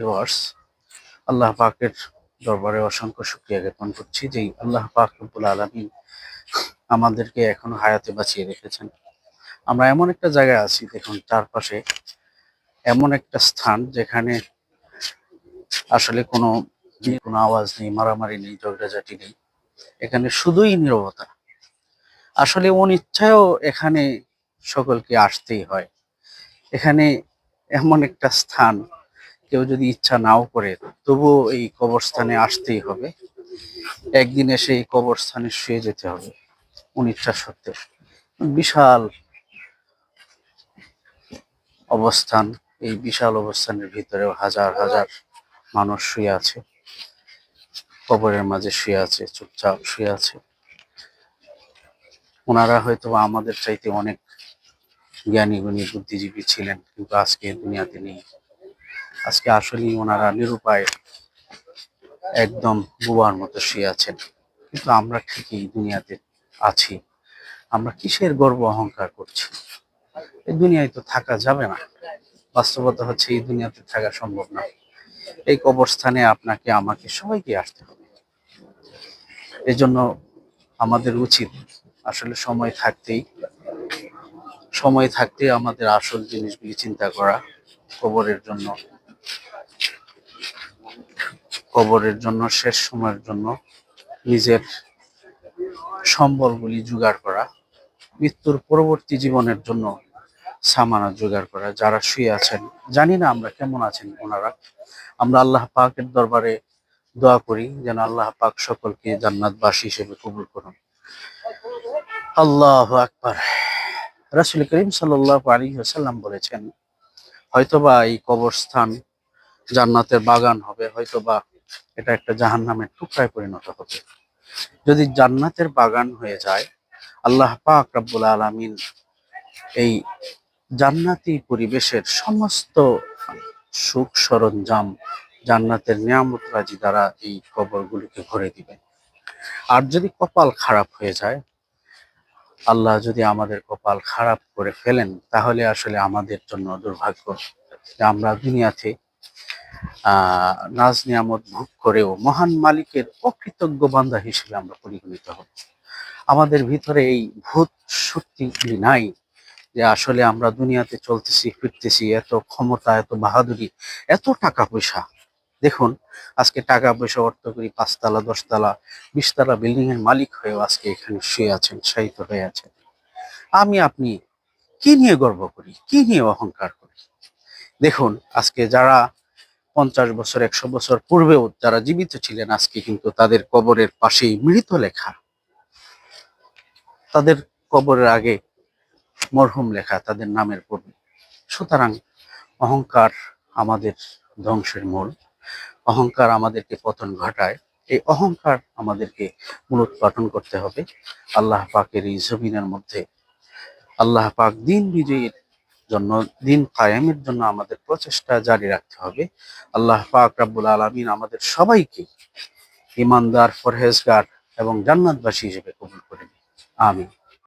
Viewers আল্লাহ পাকের দরবারে অসংখ্য শুক্রিয়া জ্ঞাপন করছি যে আল্লাহ পাক রব্বুল আলমিন আমাদেরকে এখনও হায়াতে বাঁচিয়ে রেখেছেন। আমরা এমন একটা জায়গায় আছি, দেখুন, চারপাশে এমন একটা স্থান যেখানে আসলে কোনো কোনো আওয়াজ নেই, মারামারি নেই, ঝগড়াঝাটি নেই। এখানে শুধুই নীরবতা। আসলে অনিচ্ছায়ও এখানে সকলকে আসতেই হয়। এখানে এমন একটা স্থান কেউ যদি ইচ্ছা নাও করে, তবুও এই কবরস্থানে আসতেই হবে। একদিন এসে এই কবরস্থানে শুয়ে যেতে হবে অনিচ্ছা সত্ত্বেও বিশাল অবস্থান, এই বিশাল অবস্থানের ভিতরেও হাজার হাজার মানুষ শুয়ে আছে। কবরের মাঝে শুয়ে আছে, চুপচাপ শুয়ে আছে। ওনারা হয়তো আমাদের চাইতে অনেক জ্ঞানী গুণী বুদ্ধিজীবী ছিলেন, কিন্তু আজকে দুনিয়াতে নেই। আজকে আসলেই ওনারা নিরুপায় একদম বুবার মতো শুয়ে আছেন। কিন্তু আমরা ঠিকই দুনিয়াতে আছি। আমরা কিসের গর্ব অহংকার করছি? এই দুনিয়ায় তো থাকা যাবে না। বাস্তবতা হচ্ছে এই দুনিয়াতে থাকা সম্ভব না। এই কবরস্থানে আপনাকে, আমাকে সবাইকে আসতে হবে। এই জন্য আমাদের উচিত আসলে সময় থাকতেই, সময় থাকতে আমাদের আসল জিনিসগুলি চিন্তা করা কবরের জন্য। কবরের জন্য, শেষ সময়ের জন্য নিজের সম্বলগুলি জোগাড় করা, মৃত্যুর পরবর্তী জীবনের জন্য সামানা জোগাড় করা, যারা শুয়ে আছেন। জানি না আমরা কেমন আছেন ওনারা। আমরা আল্লাহ পাকের দরবারে দোয়া করি, যেন আল্লাহ পাক সকলকে জান্নাতবাসী হিসেবে কবুল করুন। আল্লাহ আকবার। রাসুল করিম সাল্লাহ আলী সাল্লাম বলেছেন, হয়তোবা এই কবরস্থান জান্নাতের বাগান হবে, হয়তোবা এটা একটা জাহান্নামের টুকরায় পরিণত হবে। যদি জান্নাতের বাগান হয়ে যায়, আল্লাহ পাক রাব্বুল আলামিন এই জান্নাতি পরিবেশের সমস্ত সুখ সরঞ্জাম জান্নাতের নিয়ামত রাজি দ্বারা এই কবরগুলিকে ভরে দিবেন। আর যদি কপাল খারাপ হয়ে যায়, আল্লাহ যদি আমাদের কপাল খারাপ করে ফেলেন, তাহলে আসলে আমাদের জন্য দুর্ভাগ্য আমরা দুনিয়াতে নাজ নিয়ামত ভোগ করেও মহান মালিকের অকৃতজ্ঞ বান্ধা হিসেবে আমরা পরিগণিত হব। আমাদের ভিতরে এই ভূত শক্তিগুলি নাই যে আসলে আমরা দুনিয়াতে চলতেছি, ফিরতেছি, এত ক্ষমতা, এত বাহাদুরি, এত টাকা পয়সা। দেখুন, আজকে টাকা পয়সা, অর্থ করি, পাঁচতলা, দশতলা, বিশতলা বিল্ডিং এর মালিক হয়েও আজকে এখানে শুয়ে আছেন, শায়িত হয়ে আছেন। আমি, আপনি কি নিয়ে গর্ব করি, কি নিয়ে অহংকার করি? দেখুন, আজকে যারা পঞ্চাশ বছর, একশো বছর পূর্বেও যারা জীবিত ছিলেন, আজকে কিন্তু তাদের কবরের পাশেই মৃত লেখা। তাদের কবরের আগে মরহুম লেখা, তাদের নামের পূর্বে। সুতরাং অহংকার আমাদের ধ্বংসের মূল। অহংকার আমাদেরকে পতন ঘটায়। এই অহংকার আমাদেরকে মূলোৎপাটন করতে হবে। আল্লাহ পাকের এই জমিনের মধ্যে আল্লাহ পাক দিন বিজয়ীর জন্য, দিন কায়েমের জন্য আমাদের প্রচেষ্টা জারি রাখতে হবে। আল্লাহ পাক রাব্বুল আলমিন আমাদের সবাইকে ইমানদার ফরহেজগার এবং জান্নাতবাসী হিসেবে কবুল করে আমি